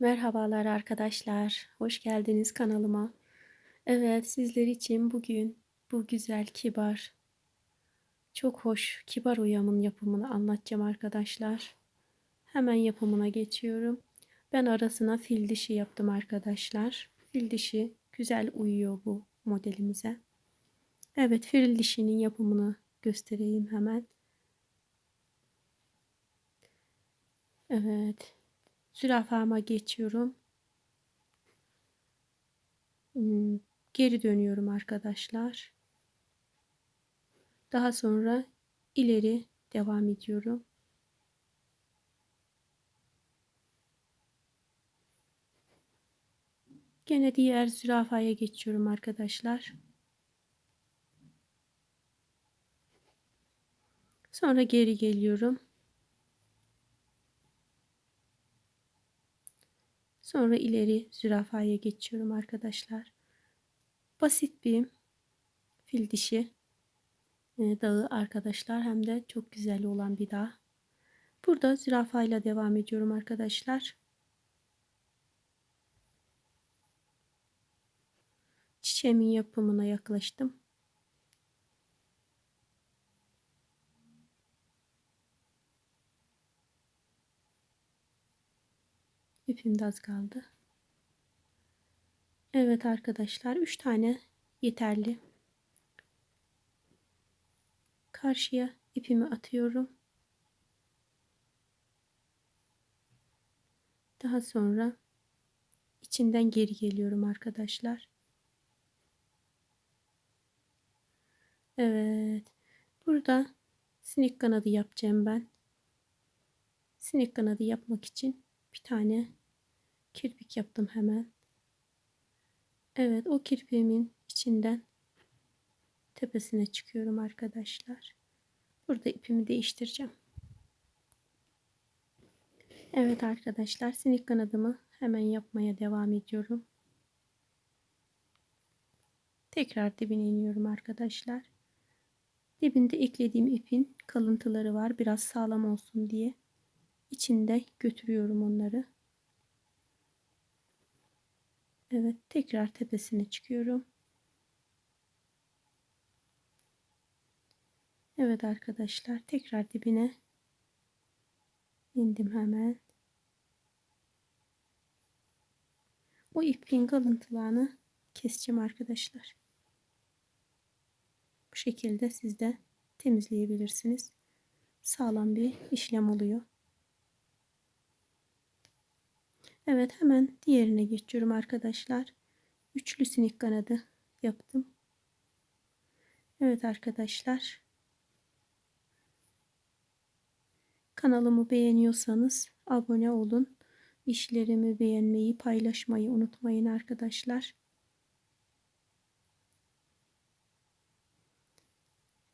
Merhabalar arkadaşlar. Hoş geldiniz kanalıma. Evet, sizler için bugün bu güzel, kibar, çok hoş, kibar uyamın yapımını anlatacağım arkadaşlar. Hemen yapımına geçiyorum. Ben arasına fil dişi yaptım arkadaşlar. Fil dişi güzel uyuyor bu modelimize. Evet, fil dişinin yapımını göstereyim hemen. Evet. Zürafama geçiyorum. Hmm, geri dönüyorum arkadaşlar. Daha sonra ileri devam ediyorum. Gene diğer zürafaya geçiyorum arkadaşlar. Sonra geri geliyorum. Sonra ileri zürafaya geçiyorum arkadaşlar. Basit bir fil dişi e, dağı arkadaşlar. Hem de çok güzel olan bir dağ. Burada zürafayla devam ediyorum arkadaşlar. Çiçeğimin yapımına yaklaştım. İpim az kaldı. Evet arkadaşlar 3 tane yeterli. Karşıya ipimi atıyorum. Daha sonra içinden geri geliyorum arkadaşlar. Evet. Burada sinek kanadı yapacağım ben. Sinek kanadı yapmak için bir tane kirpik yaptım hemen. Evet o kirpiğimin içinden tepesine çıkıyorum arkadaşlar. Burada ipimi değiştireceğim. Evet arkadaşlar sinek kanadımı hemen yapmaya devam ediyorum. Tekrar dibine iniyorum arkadaşlar. Dibinde eklediğim ipin kalıntıları var. Biraz sağlam olsun diye. içinde götürüyorum onları. Evet tekrar tepesine çıkıyorum. Evet arkadaşlar tekrar dibine indim hemen. O ipin kalıntılarını keseceğim arkadaşlar. Bu şekilde siz de temizleyebilirsiniz. Sağlam bir işlem oluyor. Evet hemen diğerine geçiyorum arkadaşlar. Üçlü sinek kanadı yaptım. Evet arkadaşlar. Kanalımı beğeniyorsanız abone olun. İşlerimi beğenmeyi, paylaşmayı unutmayın arkadaşlar.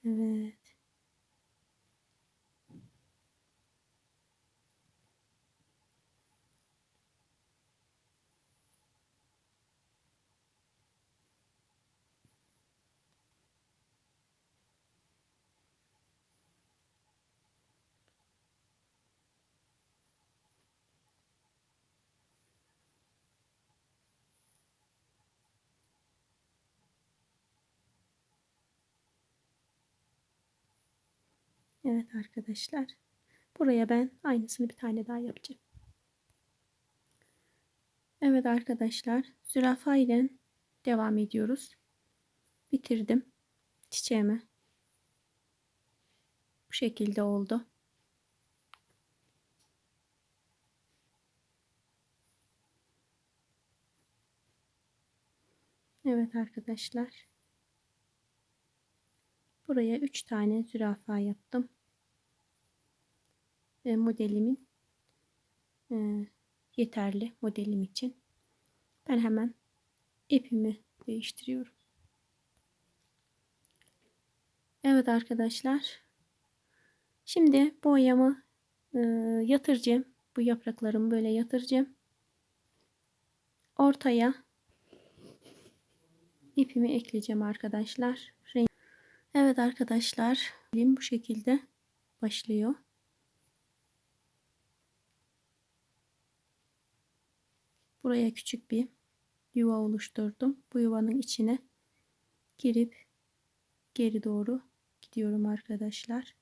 Evet. Evet arkadaşlar. Buraya ben aynısını bir tane daha yapacağım. Evet arkadaşlar. Zürafa ile devam ediyoruz. Bitirdim. Çiçeğimi. Bu şekilde oldu. Evet arkadaşlar. Buraya 3 tane zürafa yaptım. Ve modelimin e, yeterli modelim için. Ben hemen ipimi değiştiriyorum. Evet arkadaşlar. Şimdi boyamı e, yatıracağım. Bu yapraklarımı böyle yatıracağım. Ortaya ipimi ekleyeceğim arkadaşlar. Evet arkadaşlar, bu şekilde başlıyor. Buraya küçük bir yuva oluşturdum. Bu yuvanın içine girip geri doğru gidiyorum arkadaşlar.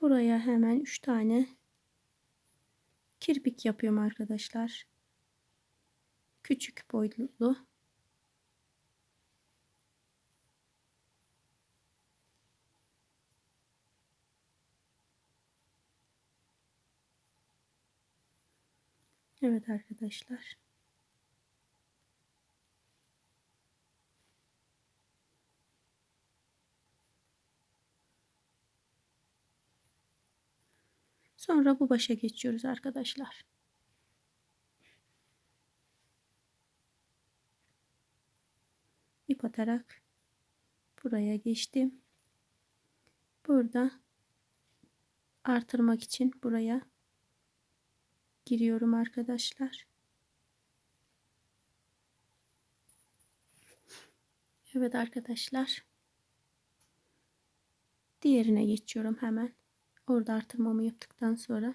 Buraya hemen 3 tane kirpik yapıyorum arkadaşlar. Küçük boyutlu. Evet arkadaşlar. Sonra bu başa geçiyoruz arkadaşlar. İp atarak buraya geçtim. Burada artırmak için buraya giriyorum arkadaşlar. Evet arkadaşlar. Diğerine geçiyorum hemen. Orada artırmamı yaptıktan sonra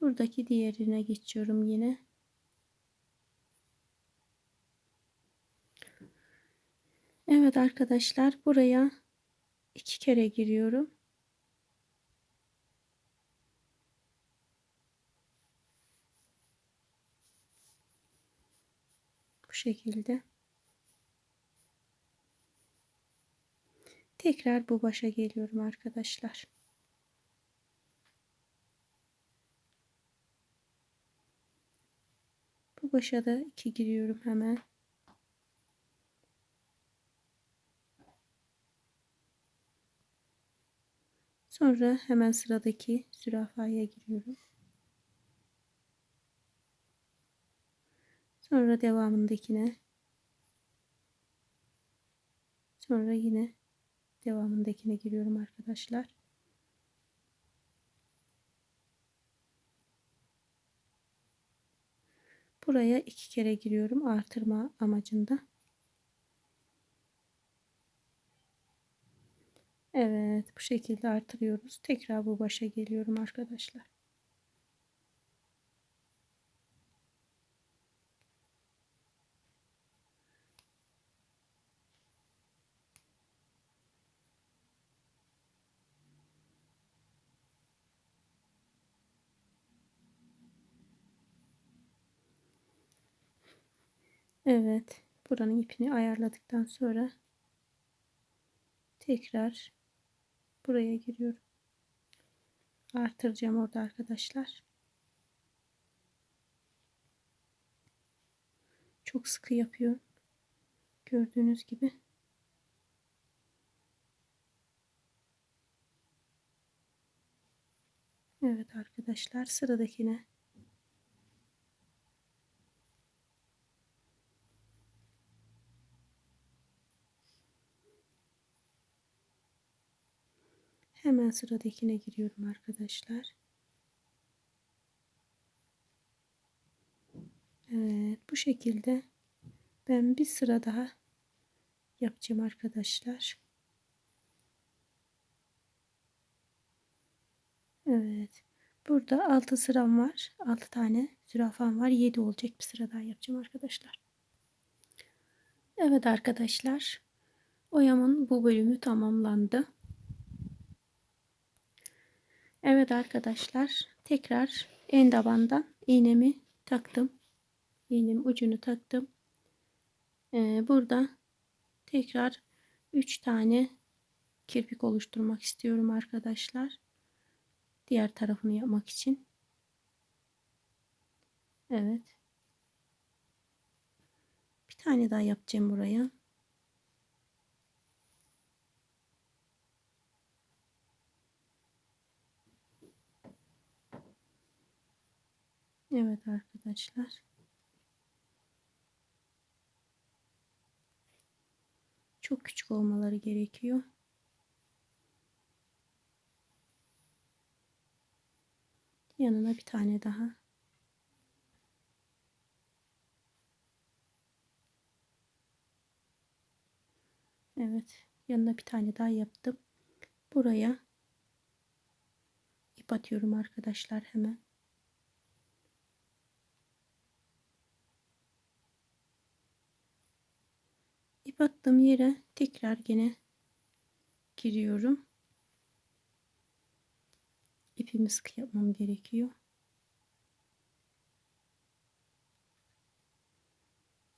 buradaki diğerine geçiyorum yine. Evet arkadaşlar buraya iki kere giriyorum. Bu şekilde. Tekrar bu başa geliyorum arkadaşlar. Bu başa da iki giriyorum hemen. Sonra hemen sıradaki zürafaya giriyorum. Sonra devamındakine. Sonra yine devamındakine giriyorum arkadaşlar. Buraya iki kere giriyorum artırma amacında. Evet bu şekilde artırıyoruz. Tekrar bu başa geliyorum arkadaşlar. Evet. Buranın ipini ayarladıktan sonra tekrar buraya giriyorum. Artıracağım orada arkadaşlar. Çok sıkı yapıyor. Gördüğünüz gibi. Evet arkadaşlar sıradakine Hemen sıradakine giriyorum arkadaşlar. Evet bu şekilde ben bir sıra daha yapacağım arkadaşlar. Evet. Burada 6 sıram var. 6 tane zürafam var. 7 olacak bir sıra daha yapacağım arkadaşlar. Evet arkadaşlar. Oyamın bu bölümü tamamlandı. Evet arkadaşlar tekrar en tabandan iğnemi taktım. İğnemin ucunu taktım. Ee, burada tekrar 3 tane kirpik oluşturmak istiyorum arkadaşlar. Diğer tarafını yapmak için. Evet. Bir tane daha yapacağım buraya. Evet arkadaşlar. Çok küçük olmaları gerekiyor. Yanına bir tane daha. Evet. Yanına bir tane daha yaptım. Buraya ip atıyorum arkadaşlar hemen. İp attığım yere tekrar gene giriyorum. İpimi sıkı yapmam gerekiyor.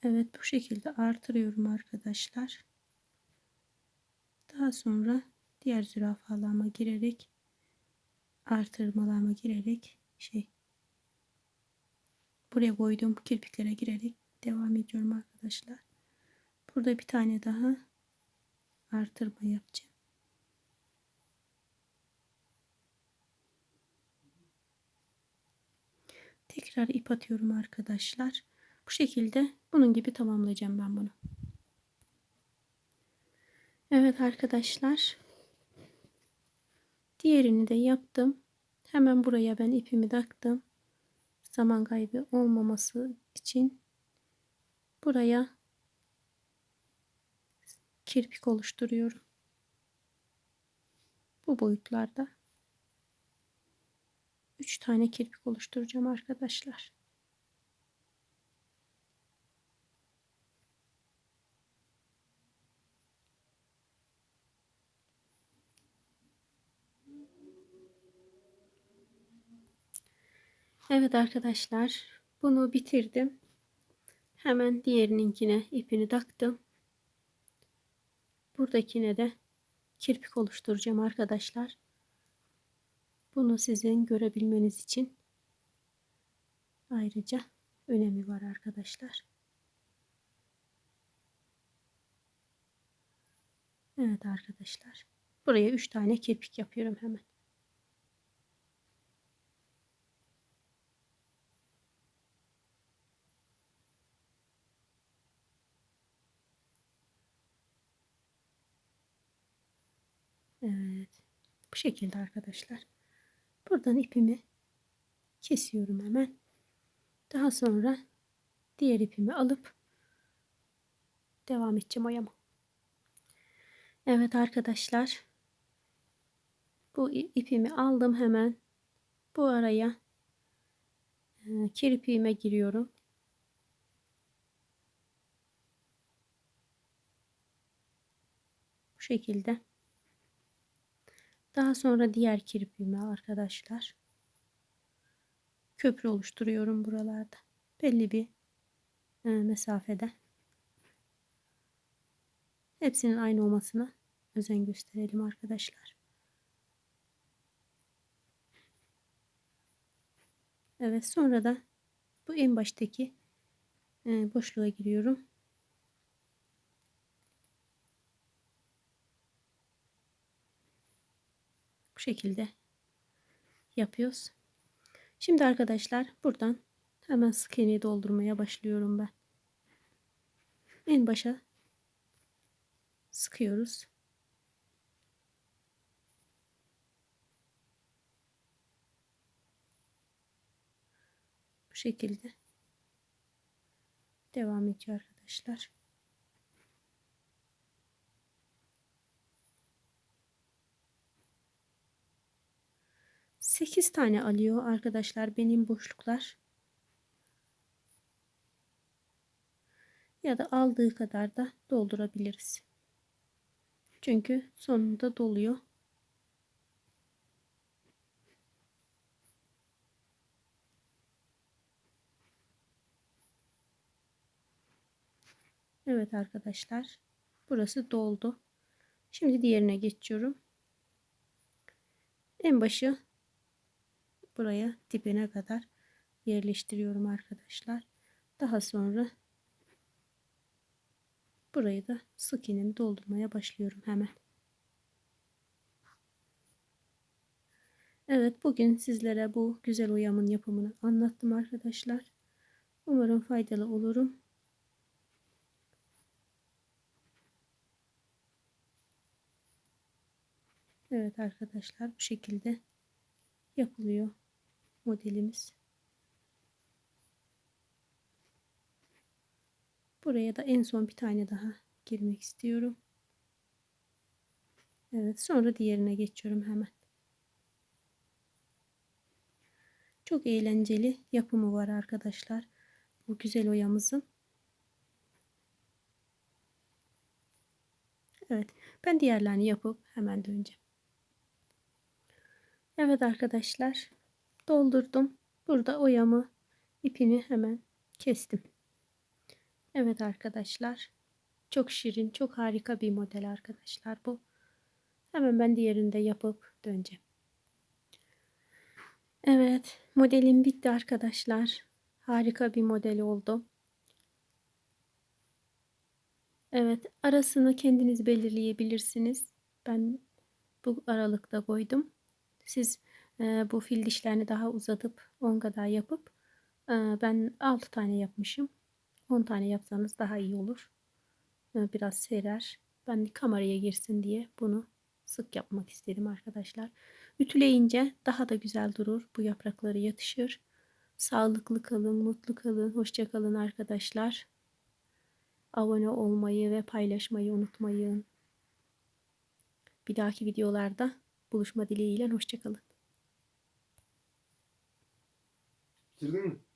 Evet bu şekilde artırıyorum arkadaşlar. Daha sonra diğer zürafalarıma girerek artırmalarıma girerek şey buraya koyduğum kirpiklere girerek devam ediyorum arkadaşlar. Burada bir tane daha artırma yapacağım. Tekrar ip atıyorum arkadaşlar. Bu şekilde bunun gibi tamamlayacağım ben bunu. Evet arkadaşlar. Diğerini de yaptım. Hemen buraya ben ipimi taktım. Zaman kaybı olmaması için buraya kirpik oluşturuyorum. Bu boyutlarda 3 tane kirpik oluşturacağım arkadaşlar. Evet arkadaşlar bunu bitirdim. Hemen diğerininkine ipini taktım. Buradakine de kirpik oluşturacağım arkadaşlar. Bunu sizin görebilmeniz için ayrıca önemi var arkadaşlar. Evet arkadaşlar. Buraya 3 tane kirpik yapıyorum hemen. Evet. Bu şekilde arkadaşlar. Buradan ipimi kesiyorum hemen. Daha sonra diğer ipimi alıp devam edeceğim oyama. Evet arkadaşlar. Bu ipimi aldım hemen. Bu araya e, kirpiğime giriyorum. Bu şekilde. Daha sonra diğer kirpiğime arkadaşlar köprü oluşturuyorum buralarda. Belli bir e, mesafede. Hepsinin aynı olmasına özen gösterelim arkadaşlar. Evet sonra da bu en baştaki e, boşluğa giriyorum. Bu şekilde yapıyoruz. Şimdi arkadaşlar buradan hemen sık doldurmaya başlıyorum ben. En başa sıkıyoruz. Bu şekilde devam ediyor arkadaşlar. 8 tane alıyor arkadaşlar benim boşluklar. Ya da aldığı kadar da doldurabiliriz. Çünkü sonunda doluyor. Evet arkadaşlar. Burası doldu. Şimdi diğerine geçiyorum. En başı buraya dibine kadar yerleştiriyorum arkadaşlar. Daha sonra burayı da sık iğnemi doldurmaya başlıyorum hemen. Evet bugün sizlere bu güzel uyamın yapımını anlattım arkadaşlar. Umarım faydalı olurum. Evet arkadaşlar bu şekilde yapılıyor modelimiz. Buraya da en son bir tane daha girmek istiyorum. Evet sonra diğerine geçiyorum hemen. Çok eğlenceli yapımı var arkadaşlar. Bu güzel oyamızın. Evet. Ben diğerlerini yapıp hemen döneceğim. Evet arkadaşlar. Doldurdum. Burada oyamı ipini hemen kestim. Evet arkadaşlar. Çok şirin, çok harika bir model arkadaşlar bu. Hemen ben diğerini de yapıp döneceğim. Evet, modelim bitti arkadaşlar. Harika bir model oldu. Evet, arasını kendiniz belirleyebilirsiniz. Ben bu aralıkta koydum. Siz bu fil dişlerini daha uzatıp 10 kadar yapıp ben 6 tane yapmışım. 10 tane yapsanız daha iyi olur. Biraz serer. Ben kameraya girsin diye bunu sık yapmak istedim arkadaşlar. Ütüleyince daha da güzel durur. Bu yaprakları yatışır. Sağlıklı kalın, mutlu kalın, hoşça kalın arkadaşlar. Abone olmayı ve paylaşmayı unutmayın. Bir dahaki videolarda buluşma dileğiyle hoşça kalın. Bitirdin mi?